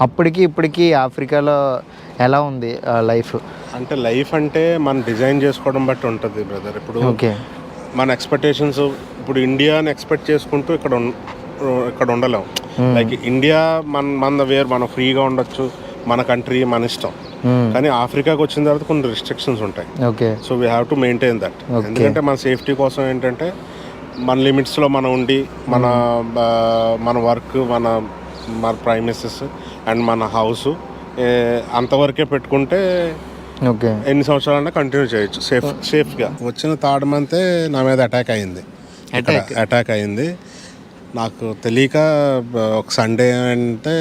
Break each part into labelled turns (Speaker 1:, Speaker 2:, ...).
Speaker 1: అప్పటికి ఇప్పటికి ఆఫ్రికాలో ఎలా ఉంది లైఫ్
Speaker 2: అంటే లైఫ్ అంటే మనం డిజైన్ చేసుకోవడం బట్టి ఉంటుంది బ్రదర్ ఇప్పుడు
Speaker 1: ఓకే.
Speaker 2: మన ఎక్స్పెక్టేషన్స్ ఇప్పుడు ఇండియాని ఎక్స్పెక్ట్ చేసుకుంటూ ఇక్కడ ఇక్కడ ఉండలేం. లైక్ ఇండియా మన మన వేరు మనం ఫ్రీగా ఉండొచ్చు మన కంట్రీ మన ఇష్టం. కానీ ఆఫ్రికాకి వచ్చిన తర్వాత కొన్ని రిస్ట్రిక్షన్స్ ఉంటాయి.
Speaker 1: Okay.
Speaker 2: So we have to maintain that ఎందుకంటే మన సేఫ్టీ కోసం ఏంటంటే మన లిమిట్స్లో మనం ఉండి మన ఆ, మన వర్క్ మన మన ప్రైమసెస్ అండ్ మన హౌస్ అంతవరకే పెట్టుకుంటే
Speaker 1: ఓకే.
Speaker 2: ఎన్ని సంవత్సరాలైనా కంటిన్యూ చేయొచ్చు. సేఫ్ సేఫ్గా. వచ్చిన థర్డ్ మంతే నా మీద అటాక్ అయింది. అటాక్ అయింది. నాకు తెలియక ఒక సండే అంటే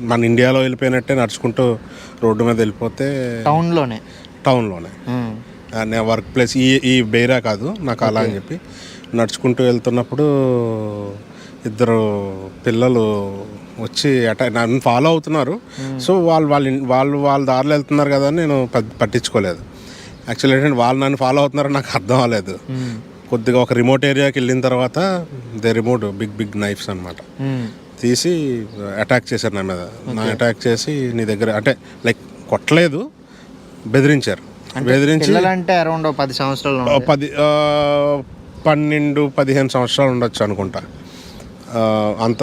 Speaker 2: మన ఇండియాలో వెళ్ళిపోయినట్టే నడుచుకుంటూ రోడ్డు మీద వెళ్ళిపోతే
Speaker 1: టౌన్లోనే?
Speaker 2: టౌన్లోనే. నేను వర్క్ ప్లేస్ ఈ ఈ బేరా కాదు నాకు అలా అని చెప్పి నడుచుకుంటూ వెళ్తున్నప్పుడు ఇద్దరు పిల్లలు వచ్చి అటాక్ నన్ను ఫాలో అవుతున్నారు. సో వాళ్ళు వాళ్ళ వాళ్ళు వాళ్ళ దారిలో వెళ్తున్నారు కదా అని నేను పట్- పట్టించుకోలేదు. యాక్చువల్లీ ఏంటంటే వాళ్ళు నన్ను ఫాలో అవుతున్నారని నాకు అర్థం అవ్వలేదు. కొద్దిగా ఒక రిమోట్ ఏరియాకి వెళ్ళిన తర్వాత they remote big big knives అనమాట తీసి అటాక్ చేశారు నా మీద. నా అటాక్ చేసి నీ దగ్గర అంటే లైక్ కొట్టలేదు బెదిరించారు. బెదిరించి
Speaker 1: పిల్లలంటే అరౌండ్ పది సంవత్సరాలు
Speaker 2: పది పన్నెండు పదిహేను సంవత్సరాలు ఉండొచ్చు అనుకుంటా. అంత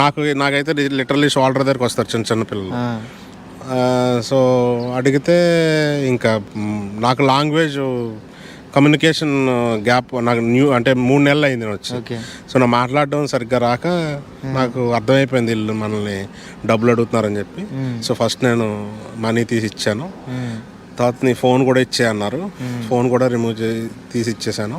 Speaker 2: నాకు నాకైతే లిటరలీ షోల్డర్ దగ్గరికి వస్తారు చిన్న చిన్న పిల్లలు. సో అడిగితే ఇంకా నాకు లాంగ్వేజ్ కమ్యూనికేషన్ గ్యాప్ నాకు న్యూ అంటే మూడు నెలలు అయింది వచ్చి సో నా మాట్లాడడం సరిగ్గా రాక నాకు అర్థమైపోయింది వీళ్ళు మనల్ని డబ్బులు అడుగుతున్నారని చెప్పి. సో ఫస్ట్ నేను మనీ తీసి ఇచ్చాను. తర్వాత నీ ఫోన్ కూడా ఇచ్చే అన్నారు. ఫోన్ కూడా రిమూవ్ చేసి తీసి ఇచ్చేసాను.